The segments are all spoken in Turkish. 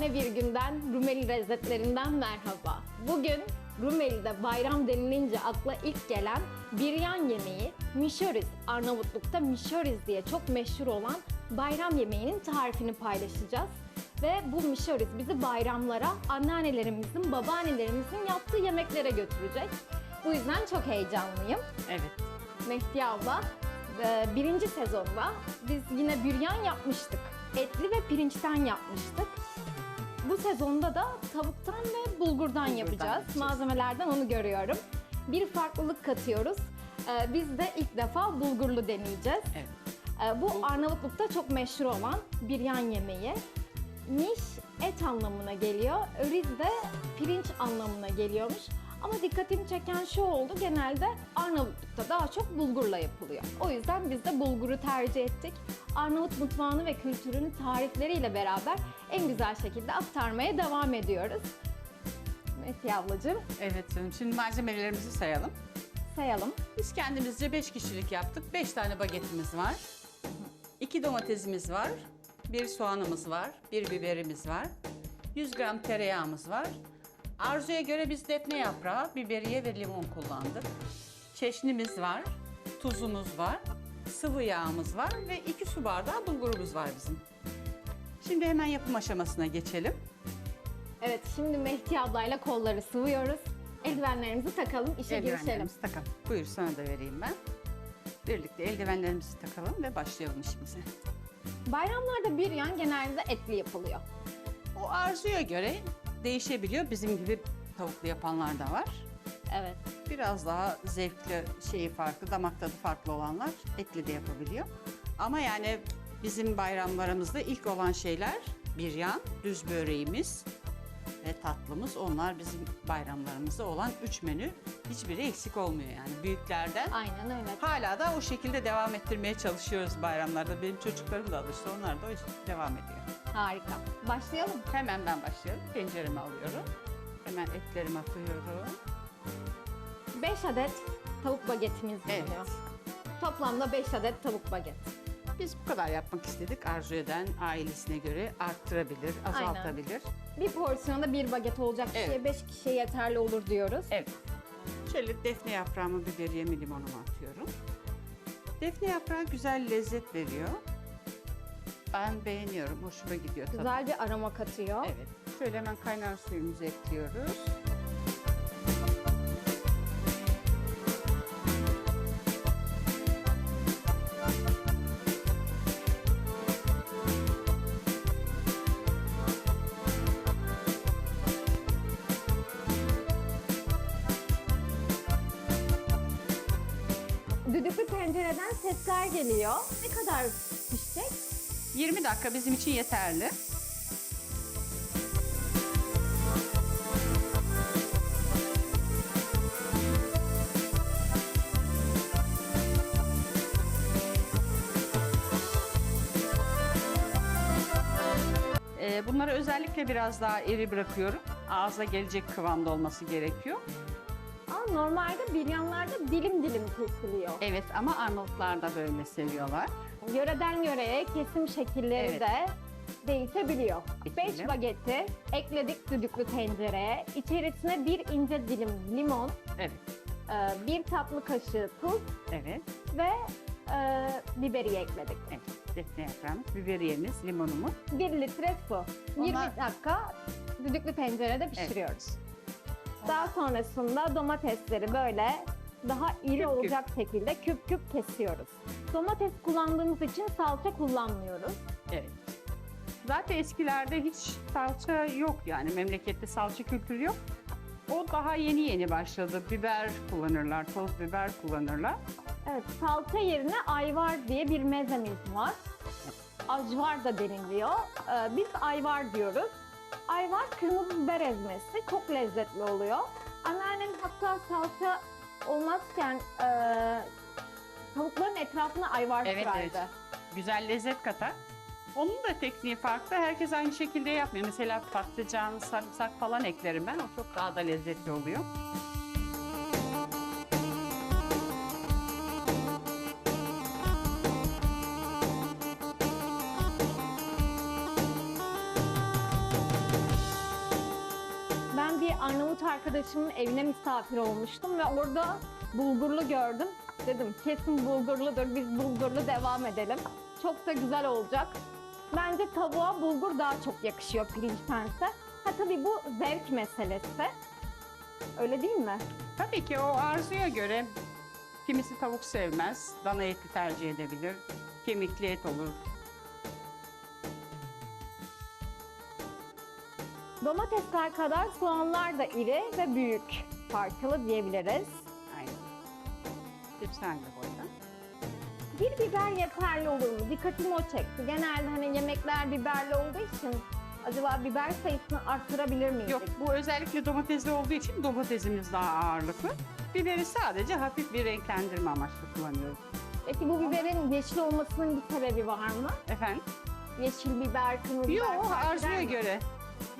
şahane bir günden, Rumeli lezzetlerinden merhaba. Bugün Rumeli'de bayram denilince akla ilk gelen biryan yemeği mişoriz. Arnavutluk'ta mişoriz diye çok meşhur olan bayram yemeğinin tarifini paylaşacağız. Ve bu mişoriz bizi bayramlara anneannelerimizin, babaannelerimizin yaptığı yemeklere götürecek. Bu yüzden çok heyecanlıyım. Evet. Mehdi abla e, birinci sezonda biz yine büryan yapmıştık. Etli ve pirinçten yapmıştık. Bu sezonda da tavuktan ve bulgurdan, yapacağız. yapacağız. Malzemelerden onu görüyorum. Bir farklılık katıyoruz. E, Biz de ilk defa bulgurlu deneyeceğiz. Evet. E, Bu Arnavutluk'ta çok meşhur olan biryan yemeği. Niş et anlamına geliyor. Riz de pirinç anlamına geliyormuş. Ama dikkatimi çeken şu oldu. Genelde Arnavutluk'ta daha çok bulgurla yapılıyor. O yüzden biz de bulguru tercih ettik. Arnavut mutfağını ve kültürünü tarifleriyle beraber en güzel şekilde aktarmaya devam ediyoruz. Mehdi ablacığım Evet canım. Şimdi malzemelerimizi sayalım. sayalım. Biz kendimizce 5 kişilik yaptık. 5 tane bagetimiz var. 2 domatesimiz var. 1 soğanımız var. 1 biberimiz var. 100 gram tereyağımız var. Arzuya göre biz defne yaprağı, biberiye ve limon kullandık. Çeşnimiz var. Tuzumuz var. Sıvı yağımız var ve 2 su bardağı bulgurumuz var bizim. Şimdi hemen yapım aşamasına geçelim. Evet şimdi Mehdi ablayla kolları sıvıyoruz. Eldivenlerimizi takalım, işe girişelim. Eldivenlerimizi takalım. Buyur sana da vereyim ben. Birlikte eldivenlerimizi takalım ve başlayalım işimize. Bayramlarda büryan genelde etli yapılıyor. O arzuya göre değişebiliyor. Bizim gibi tavuklu yapanlar da var. Evet. Biraz daha zevkli şeyi farklı, damak tadı farklı olanlar etli de yapabiliyor. Ama yani bizim bayramlarımızda ilk olan şeyler biryan, düz böreğimiz ve tatlımız. Onlar bizim bayramlarımızda olan üç menü. Hiçbiri eksik olmuyor yani büyüklerden. Aynen öyle. Hala da o şekilde devam ettirmeye çalışıyoruz bayramlarda. Benim çocuklarım da alıştı. Onlar da o şekilde devam ediyor. Harika. Başlayalım. Hemen ben başlıyorum. Tenceremi alıyorum. Hemen etlerimi atıyorum. 5 adet tavuk bagetimiz Evet. bulunuyor. Toplamda 5 adet tavuk baget. Biz bu kadar yapmak istedik. Arzu eden ailesine göre arttırabilir, azaltabilir. Bir porsiyonda bir baget olacak kişiye Evet. 5 kişiye yeterli olur diyoruz. Evet. Şöyle defne yaprağımı, biberiyemi, limonumu atıyorum. Defne yaprağı güzel lezzet veriyor. Ben beğeniyorum, hoşuma gidiyor tadı. Güzel bir aroma katıyor. Evet. Şöyle hemen kaynar suyumuzu ekliyoruz. Düdüklü tencereden sesler geliyor. Ne kadar? 20 dakika bizim için yeterli. Ee, Bunları özellikle biraz daha iri bırakıyorum. Ağza gelecek kıvamda olması gerekiyor. Aa, normalde biryanlarda dilim dilim kesiliyor. Evet ama Arnavutlar da böyle seviyorlar. Yöreden yöreye kesim şekilleri Evet. de değişebiliyor. Ekleyelim. 5 bageti ekledik düdüklü tencereye. İçerisine bir ince dilim limon, Evet, e, bir tatlı kaşığı tuz evet, ve e, biberiye ekledik. evet. Defne yaprağımız, biberiyemiz, limonumuz. 1 litre su. 20 Onlar- dakika düdüklü tencerede pişiriyoruz. Daha sonrasında domatesleri böyle daha iri küp. olacak şekilde küp küp kesiyoruz. Domates kullandığımız için salça kullanmıyoruz. Evet. Zaten eskilerde hiç salça yok yani memlekette salça kültürü yok. O daha yeni yeni başladı. Biber kullanırlar, toz biber kullanırlar. Evet, salça yerine ayvar diye bir mezemiz var. Ajvar da deniliyor. Ee, biz ayvar diyoruz. Ayvar kırmızı biber ezmesi. Çok lezzetli oluyor. Anneannem hatta salça olmazken e, tavukların etrafına ayvar Evet, sürerdi. evet. Güzel lezzet katar. Onun da tekniği farklı. Herkes aynı şekilde yapmıyor. Mesela patlıcan, sarımsak falan eklerim ben. O çok daha da lezzetli oluyor. Arnavut arkadaşımın evine misafir olmuştum ve orada bulgurlu gördüm. Dedim kesin bulgurludur, biz bulgurlu devam edelim. Çok da güzel olacak. Bence tavuğa bulgur daha çok yakışıyor pirinç pense. Ha tabii bu zevk meselesi. Öyle değil mi? Tabii ki o arzuya göre kimisi tavuk sevmez, dana eti tercih edebilir, kemikli et olur. Domatesler kadar soğanlar da iri ve büyük parçalı diyebiliriz. Aynen. Hepsi aynı boyda. Bir biber yeterli olur mu? Dikkatimi o çekti. Genelde hani yemekler biberli olduğu için acaba biber sayısını arttırabilir miyiz? Yok bu özellikle domatesli olduğu için domatesimiz daha ağırlıklı. Biberi sadece hafif bir renklendirme amaçlı kullanıyoruz. Peki bu biberin yeşil olmasının bir sebebi var mı? Efendim? Yeşil biber, kırmızı biber Yok arzuya göre.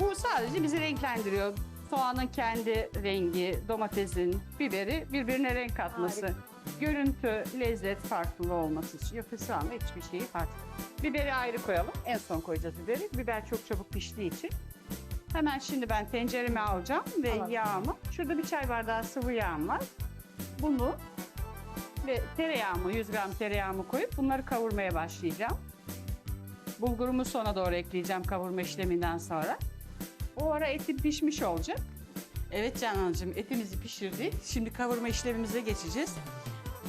Bu sadece bizi renklendiriyor. Soğanın kendi rengi, domatesin, biberi birbirine renk katması. Harika. Görüntü, lezzet farklılığı olması için. Şu anda hiçbir şeyi farklı. Biberi ayrı koyalım. En son koyacağız biberi. Biber çok çabuk piştiği için. Hemen şimdi ben tenceremi alacağım ve Tamam. yağımı. Şurada bir çay bardağı sıvı yağım var. Bunu ve tereyağımı, 100 gram tereyağımı koyup bunları kavurmaya başlayacağım. Bulgurumu sona doğru ekleyeceğim kavurma işleminden sonra. O ara etim pişmiş olacak. Evet Canancığım etimizi pişirdik. Şimdi kavurma işlemimize geçeceğiz.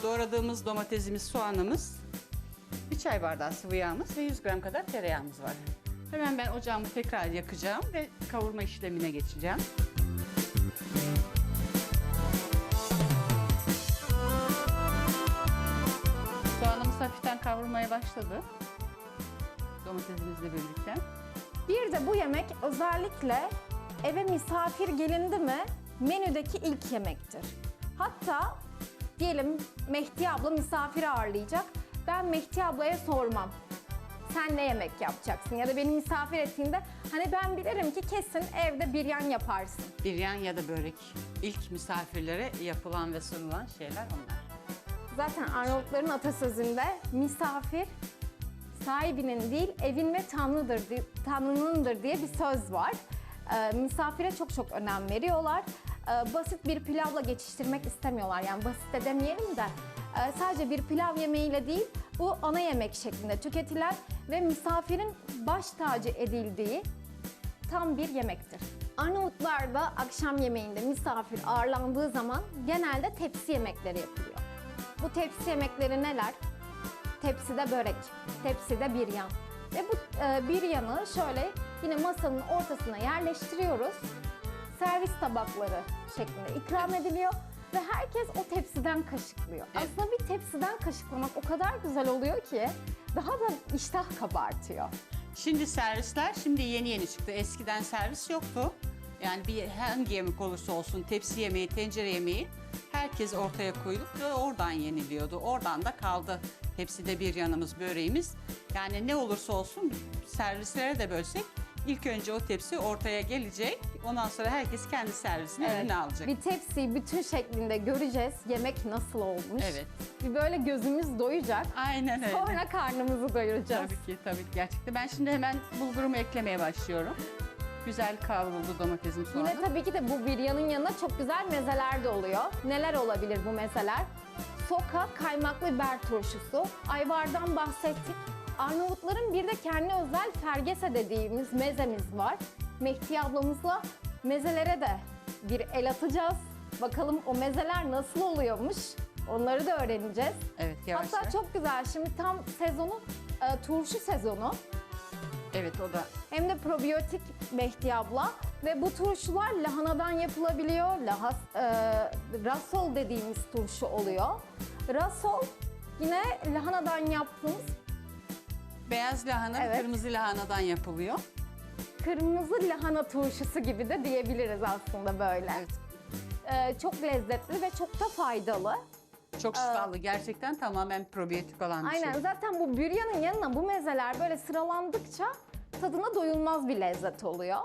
Doğradığımız domatesimiz, soğanımız, bir çay bardağı sıvı yağımız ve 100 gram kadar tereyağımız var. Hemen ben ocağımı tekrar yakacağım ve kavurma işlemine geçeceğim. Soğanımız hafiften kavurmaya başladı. Domatesimizle birlikte. Bir de bu yemek özellikle eve misafir gelindi mi menüdeki ilk yemektir. Hatta diyelim Mehdi abla misafir ağırlayacak. Ben Mehdi ablaya sormam. Sen ne yemek yapacaksın? Ya da beni misafir ettiğinde hani ben bilirim ki kesin evde biryan yaparsın. Biryan ya da börek. İlk misafirlere yapılan ve sunulan şeyler onlar. Zaten Arnavutların atasözünde misafir sahibinin değil evin ve tanrıdır, tanrınındır diye bir söz var. Ee, misafire çok çok önem veriyorlar. Ee, basit bir pilavla geçiştirmek istemiyorlar. Yani basit de demeyelim de e, sadece bir pilav yemeğiyle değil bu ana yemek şeklinde tüketilen ve misafirin baş tacı edildiği tam bir yemektir. Arnavutlarda akşam yemeğinde misafir ağırlandığı zaman genelde tepsi yemekleri yapılıyor. Bu tepsi yemekleri neler? Tepside börek, tepside biryan. Ve bu e, biryanı şöyle yine masanın ortasına yerleştiriyoruz. Servis tabakları şeklinde ikram ediliyor ve herkes o tepsiden kaşıklıyor. Aslında bir tepsiden kaşıklamak o kadar güzel oluyor ki daha da iştah kabartıyor. Şimdi servisler şimdi yeni yeni çıktı. Eskiden servis yoktu. Yani bir hangi yemek olursa olsun tepsi yemeği, tencere yemeği herkes ortaya koyulup ve oradan yeniliyordu. Oradan da kaldı. Tepside bir yanımız, böreğimiz. Yani ne olursa olsun servislere de bölsek ilk önce o tepsi ortaya gelecek. Ondan sonra herkes kendi servisini önüne alacak. Bir tepsiyi bütün şeklinde göreceğiz. Yemek nasıl olmuş. Evet. Bir böyle gözümüz doyacak. Aynen öyle. Sonra karnımızı doyuracağız. Tabii ki, tabii ki gerçekten. Ben şimdi hemen bulgurumu eklemeye başlıyorum. Güzel kavruldu domatesim soğanım. Yine tabii ki de bu biryanın yanına çok güzel mezeler de oluyor. Neler olabilir bu mezeler? Soka kaymaklı biber turşusu. Ayvardan bahsettik. Arnavutların bir de kendi özel fergese dediğimiz mezemiz var. Mehdi ablamızla mezelere de bir el atacağız. Bakalım o mezeler nasıl oluyormuş? Onları da öğreneceğiz. Evet yavaş Hatta yavaş. çok güzel. Şimdi tam sezonu e, turşu sezonu. Evet o da Hem de probiyotik Mehdi abla. Ve bu turşular lahanadan yapılabiliyor. Lahas, e, rasol dediğimiz turşu oluyor. Rasol yine lahanadan yaptığımız beyaz lahana, Evet. kırmızı lahanadan yapılıyor. kırmızı lahana turşusu gibi de diyebiliriz aslında böyle. Evet. E, çok lezzetli ve çok da faydalı. Çok şifalı. Gerçekten tamamen probiyotik olan bir Aynen şey. zaten bu büryanın yanına bu mezeler böyle sıralandıkça tadına doyulmaz bir lezzet oluyor.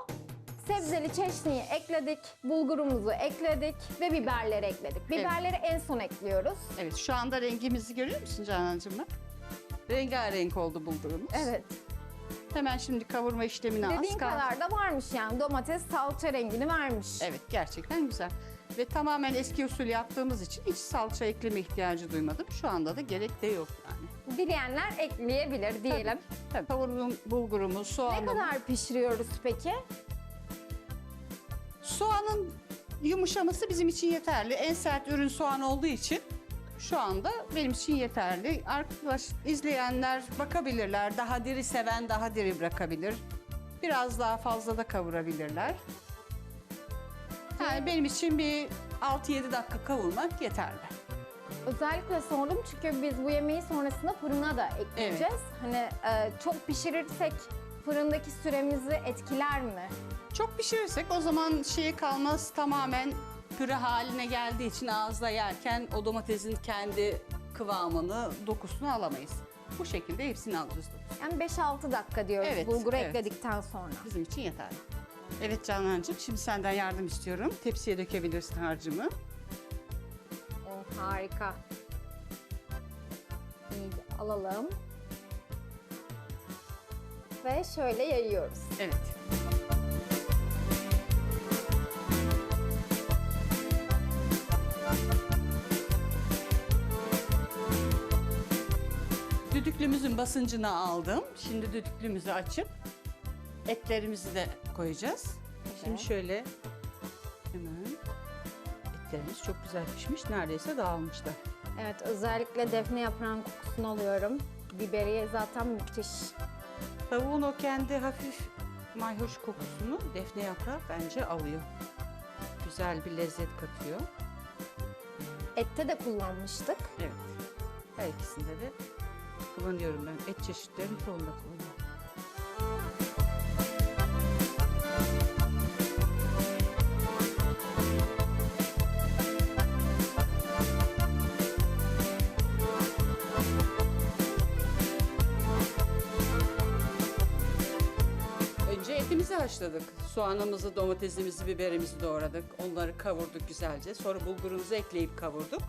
Sebzeli çeşniyi ekledik, bulgurumuzu ekledik ve biberleri ekledik. Biberleri en son ekliyoruz. Evet şu anda rengimizi görüyor musun Canancığım? bak? Rengarenk oldu bulgurumuz. Evet. Hemen şimdi kavurma işlemine az Dediğin kaldı. kadar da varmış yani. Domates salça rengini vermiş. Evet gerçekten güzel. Ve tamamen eski usul yaptığımız için hiç salça ekleme ihtiyacı duymadım. Şu anda da gerek de yok yani. Dileyenler ekleyebilir diyelim. Tabii kavurduğum bulgurumu, Ne soğanımı. kadar pişiriyoruz peki? Soğanın yumuşaması bizim için yeterli. En sert ürün soğan olduğu için şu anda benim için yeterli. Arkadaş izleyenler bakabilirler. Daha diri seven daha diri bırakabilir. Biraz daha fazla da kavurabilirler. Yani benim için bir 6-7 dakika kavurmak yeterli. Özellikle sordum çünkü biz bu yemeği sonrasında fırına da ekleyeceğiz. Hani e, çok pişirirsek fırındaki süremizi etkiler mi? Çok pişirirsek o zaman şeye kalmaz tamamen püre haline geldiği için ağızda yerken o domatesin kendi kıvamını, dokusunu alamayız. Bu şekilde hepsini alacağız. Yani 5-6 dakika diyoruz Evet, bulguru evet. ekledikten sonra. Bizim için yeterli. Evet Canancığım şimdi senden yardım istiyorum. Tepsiye dökebilirsin harcımı. Oh, harika. İyi alalım. Ve şöyle yayıyoruz. Evet. Düdüklümüzün basıncını aldım. Şimdi düdüklümüzü açıp etlerimizi de koyacağız. Şimdi şöyle hemen etlerimiz çok güzel pişmiş. Neredeyse dağılmışlar. Evet özellikle defne yaprağın kokusunu alıyorum. Biberiye zaten müthiş. Tavuğun o kendi hafif mayhoş kokusunu defne yaprağı bence alıyor. Güzel bir lezzet katıyor. Ette de kullanmıştık. Evet. Her ikisinde de kullanıyorum ben. Et çeşitlerini çoğunda kullanıyorum. Haşladık. Soğanımızı, domatesimizi, biberimizi doğradık. Onları kavurduk güzelce. Sonra bulgurumuzu ekleyip kavurduk.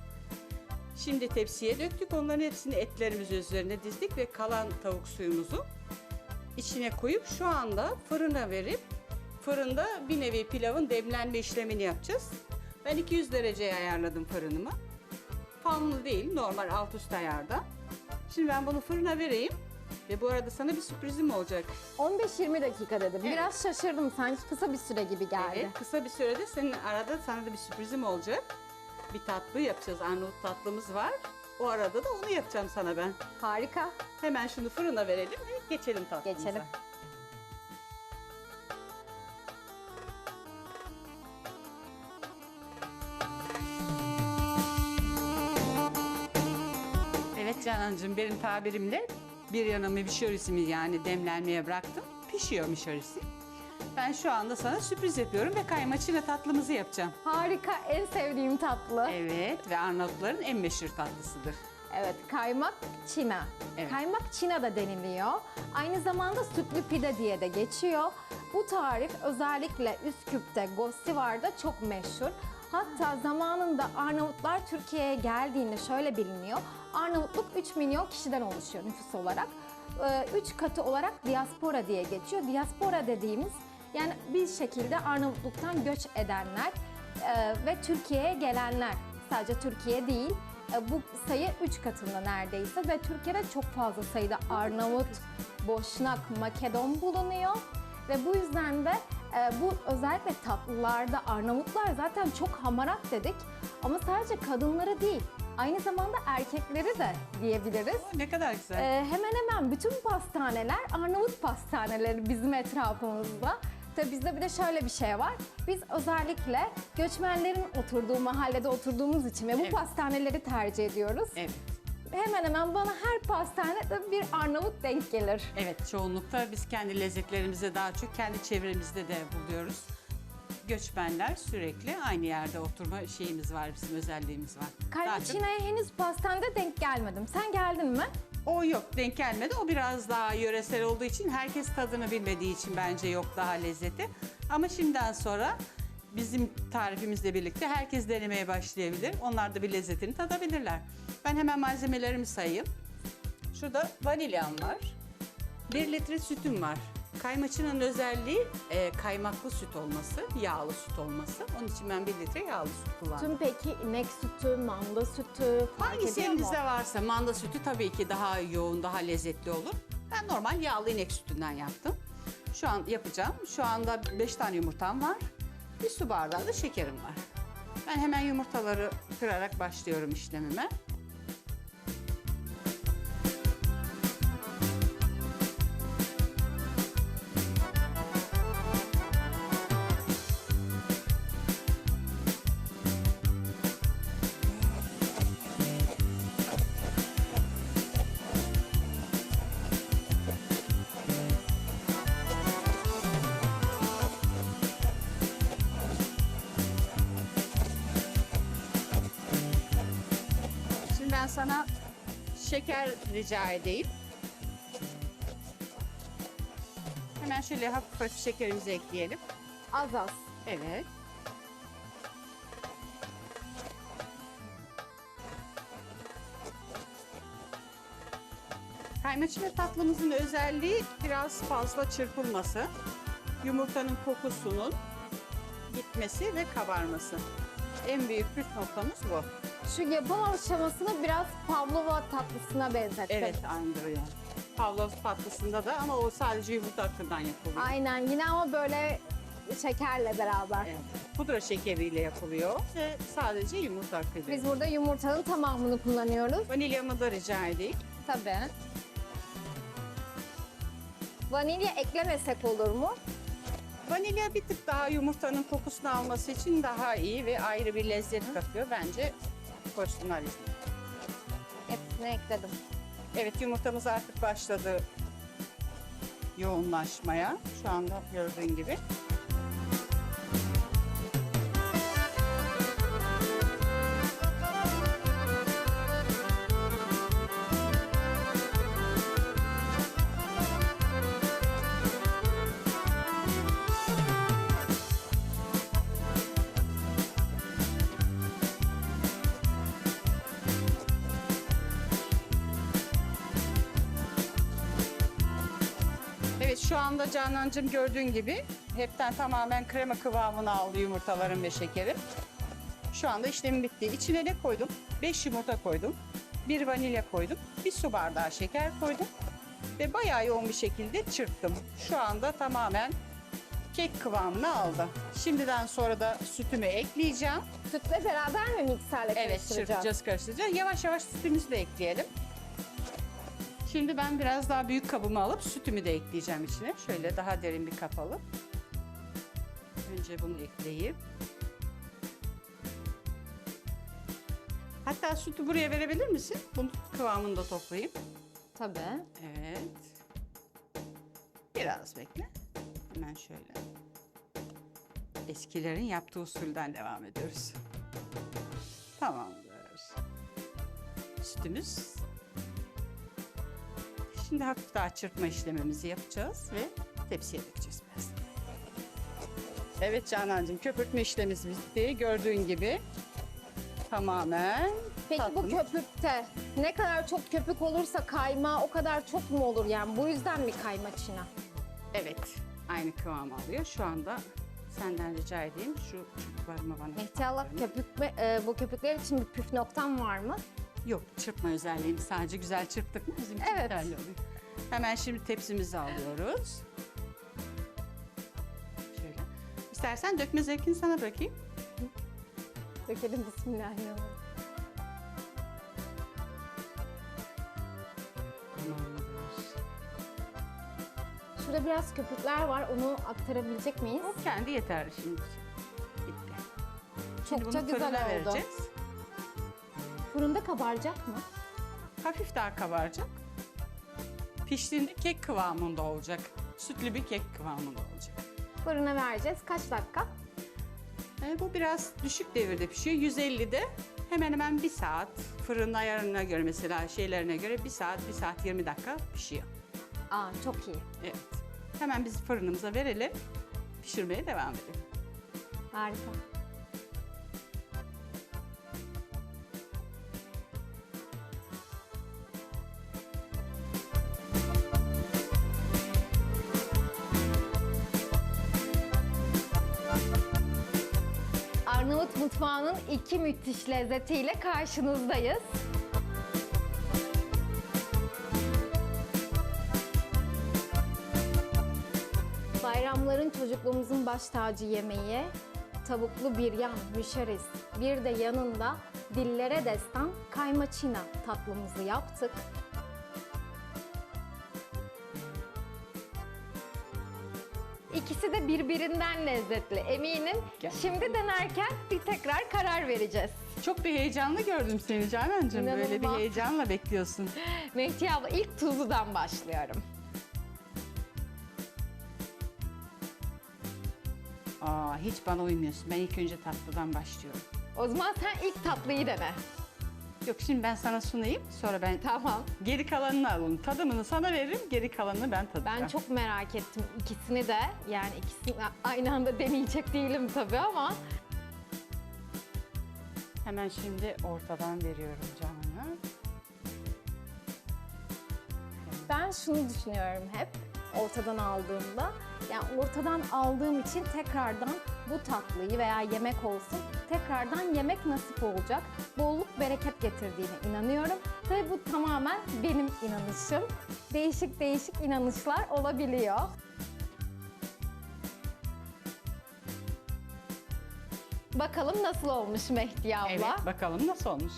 Şimdi tepsiye döktük. Onların hepsini etlerimiz üzerine dizdik ve kalan tavuk suyumuzu içine koyup şu anda fırına verip fırında bir nevi pilavın demlenme işlemini yapacağız. Ben 200 dereceye ayarladım fırınımı. Fanlı değil, normal alt üst ayarda. Şimdi ben bunu fırına vereyim. Ve bu arada sana bir sürprizim olacak. 15-20 dakika dedim. Evet. Biraz şaşırdım sanki kısa bir süre gibi geldi. Evet, kısa bir sürede senin arada sana da bir sürprizim olacak. Bir tatlı yapacağız. Arnavut tatlımız var. O arada da onu yapacağım sana ben. Harika. Hemen şunu fırına verelim ve geçelim tatlımıza. Geçelim. Evet Canancığım benim tabirimle bir yanı mişorisimi yani demlenmeye bıraktım. Pişiyor mişorisi. Ben şu anda sana sürpriz yapıyorum ve kaymaçıyla tatlımızı yapacağım. Harika. En sevdiğim tatlı. Evet ve Arnavutların en meşhur tatlısıdır. Evet, kaymak çina. Evet. Kaymak çina da deniliyor. Aynı zamanda sütlü pide diye de geçiyor. Bu tarif özellikle Üsküp'te, Gostivar'da çok meşhur. Hatta zamanında Arnavutlar Türkiye'ye geldiğinde şöyle biliniyor. Arnavutluk 3 milyon kişiden oluşuyor nüfus olarak. 3 katı olarak diaspora diye geçiyor. Diaspora dediğimiz yani bir şekilde Arnavutluk'tan göç edenler e, ve Türkiye'ye gelenler. Sadece Türkiye değil, e, bu sayı 3 katında neredeyse ve Türkiye'de çok fazla sayıda Arnavut, Boşnak, Makedon bulunuyor. Ve bu yüzden de e, bu özellikle tatlılarda Arnavutlar zaten çok hamarat dedik ama sadece kadınları değil aynı zamanda erkekleri de diyebiliriz. Oo, ne kadar güzel. Ee, hemen hemen bütün pastaneler Arnavut pastaneleri bizim etrafımızda. Tabii bizde bir de şöyle bir şey var. Biz özellikle göçmenlerin oturduğu mahallede oturduğumuz için ve bu Evet. pastaneleri tercih ediyoruz. Evet. Hemen hemen bana her pastanede bir Arnavut denk gelir. Evet, çoğunlukta biz kendi lezzetlerimizi daha çok kendi çevremizde de buluyoruz. Göçmenler sürekli aynı yerde oturma şeyimiz var, bizim özelliğimiz var. Daha çok- henüz pastanede denk gelmedim. Sen geldin mi? O yok, denk gelmedi. O biraz daha yöresel olduğu için, herkes tadını bilmediği için bence yok daha lezzeti. Ama şimdiden sonra bizim tarifimizle birlikte herkes denemeye başlayabilir. Onlar da bir lezzetini tadabilirler. Ben hemen malzemelerimi sayayım. Şurada vanilyam var. 1 litre sütüm var. Kaymaçının özelliği e, kaymaklı süt olması, yağlı süt olması. Onun için ben 1 litre yağlı süt kullandım. Tüm peki inek sütü, manda sütü fark Hangisi ediyor mu? elinizde varsa manda sütü tabii ki daha yoğun, daha lezzetli olur. Ben normal yağlı inek sütünden yaptım. Şu an yapacağım. Şu anda 5 tane yumurtam var. Bir su bardağı da şekerim var. Ben hemen yumurtaları kırarak başlıyorum işlemime. Ben sana şeker rica edeyim. Hemen şöyle hafif hafif şekerimizi ekleyelim. Az az. Evet. Kaymaçı tatlımızın özelliği biraz fazla çırpılması. Yumurtanın kokusunun gitmesi ve kabarması. En büyük püf noktamız bu. Şu yapım aşamasını biraz Pavlova tatlısına benzettim. Evet, andırıyor. Pavlov tatlısında da ama o sadece yumurta akından yapılıyor. Aynen yine ama böyle şekerle beraber. Evet. Pudra şekeriyle yapılıyor ve sadece yumurta akıyla. Biz burada yumurtanın tamamını kullanıyoruz. Vanilyamı da rica edeyim. Tabii. Vanilya eklemesek olur mu? Vanilya bir tık daha yumurtanın kokusunu alması için daha iyi ve ayrı bir lezzet katıyor. Bence koysunlar. Hepsini ekledim. Evet yumurtamız artık başladı yoğunlaşmaya. Şu anda gördüğün gibi. Evet şu anda Canancığım gördüğün gibi hepten tamamen krema kıvamını aldı yumurtaların ve şekerim. Şu anda işlemi bitti. İçine ne koydum? 5 yumurta koydum. Bir vanilya koydum. Bir su bardağı şeker koydum. Ve bayağı yoğun bir şekilde çırptım. Şu anda tamamen kek kıvamını aldı. Şimdiden sonra da sütümü ekleyeceğim. Sütle beraber mi mikserle Evet karıştıracağız? çırpacağız karıştıracağız. Yavaş yavaş sütümüzü de ekleyelim. Şimdi ben biraz daha büyük kabımı alıp sütümü de ekleyeceğim içine. Şöyle daha derin bir kap alıp. Önce bunu ekleyip. Hatta sütü buraya verebilir misin? Bunun kıvamını da toplayayım. Tabii. Evet. Biraz bekle. Hemen şöyle. Eskilerin yaptığı usulden devam ediyoruz. Tamamdır. Sütümüz. Şimdi hafif daha çırpma işlemimizi yapacağız ve tepsiye dökeceğiz biraz. Evet Canancığım köpürtme işlemimiz bitti. Gördüğün gibi tamamen Peki bu köpükte ne kadar çok köpük olursa kayma o kadar çok mu olur yani? Bu yüzden mi kaymaçına? Evet, aynı kıvam alıyor. Şu anda senden rica edeyim şu çubuklarımı bana. İhtiyarlar köpük mü- e, bu köpükler için bir püf noktam var mı? Yok, çırpma özelliğini sadece güzel çırptık mı bizim için Evet. yeterli oluyor. Hemen şimdi tepsimizi alıyoruz. Şöyle. İstersen dökme zevkini sana bırakayım. Dökelim bismillahirrahmanirrahim. Şurada biraz köpükler var onu aktarabilecek miyiz? O kendi yeterli şimdi. Bitti. Şimdi Çokça bunu güzel fırına oldu. vereceğiz. Fırında kabaracak mı? Hafif daha kabaracak. Piştiğinde kek kıvamında olacak. Sütlü bir kek kıvamında olacak. Fırına vereceğiz. Kaç dakika? E, bu biraz düşük devirde pişiyor. 150'de hemen hemen bir saat fırın ayarına göre mesela şeylerine göre bir saat, bir saat 20 dakika pişiyor. Aa çok iyi. Evet. Hemen biz fırınımıza verelim. Pişirmeye devam edelim. Harika. Mutfağının iki müthiş lezzetiyle karşınızdayız. Bayramların çocukluğumuzun baş tacı yemeği, tavuklu biryan, müşeriz. Bir de yanında dillere destan kaymaçina tatlımızı yaptık. Birbirinden lezzetli eminim. Gerçekten. Şimdi denerken bir tekrar karar vereceğiz. Çok bir heyecanlı gördüm seni Canancığım. Böyle bir heyecanla bekliyorsun. Mehdi abla ilk tuzludan başlıyorum. Aa, hiç bana uymuyorsun. Ben ilk önce tatlıdan başlıyorum. O zaman sen ilk tatlıyı dene. Yok şimdi ben sana sunayım. Sonra ben Tamam. geri kalanını alın. Tadımını sana veririm. Geri kalanını ben tadacağım. Ben çok merak ettim ikisini de. Yani ikisini aynı anda deneyecek değilim tabii ama. Hemen şimdi ortadan veriyorum Canan'a. Ben şunu düşünüyorum hep ortadan aldığımda. Yani ortadan aldığım için tekrardan bu tatlıyı veya yemek olsun tekrardan yemek nasip olacak. Bolluk bereket getirdiğine inanıyorum. Tabii bu tamamen benim inanışım. Değişik değişik inanışlar olabiliyor. Bakalım nasıl olmuş Mehdi abla? Evet bakalım nasıl olmuş.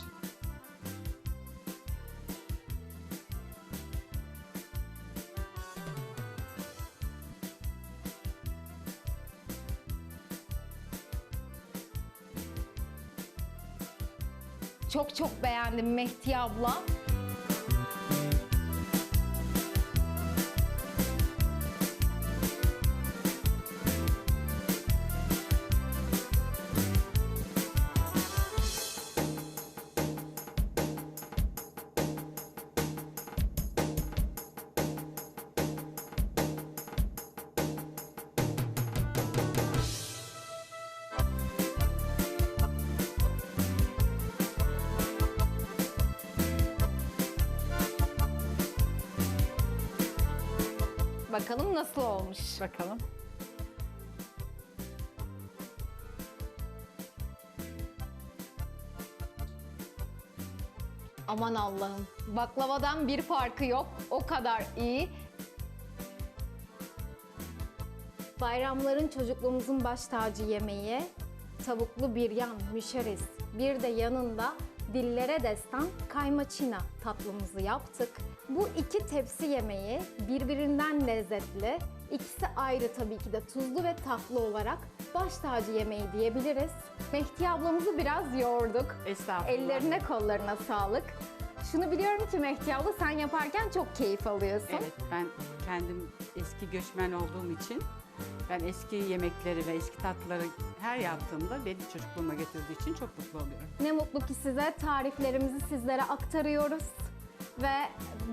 Çok beğendim Mehdi abla. Bakalım nasıl olmuş? Bakalım. Aman Allah'ım. Baklavadan bir farkı yok. O kadar iyi. Bayramların çocukluğumuzun baş tacı yemeği, tavuklu biryan, müşeriz. Bir de yanında dillere destan kaymaçina tatlımızı yaptık. Bu iki tepsi yemeği birbirinden lezzetli. İkisi ayrı tabii ki de tuzlu ve tatlı olarak baş tacı yemeği diyebiliriz. Mehdi ablamızı biraz yorduk. Estağfurullah. Ellerine kollarına sağlık. Şunu biliyorum ki Mehdi abla sen yaparken çok keyif alıyorsun. Evet ben kendim eski göçmen olduğum için ben eski yemekleri ve eski tatlıları her yaptığımda beni çocukluğuma götürdüğü için çok mutlu oluyorum. Ne mutlu ki size tariflerimizi sizlere aktarıyoruz ve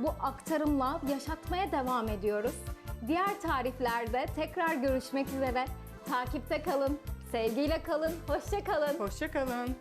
bu aktarımla yaşatmaya devam ediyoruz. Diğer tariflerde tekrar görüşmek üzere. Takipte kalın, sevgiyle kalın, hoşça kalın. Hoşça kalın.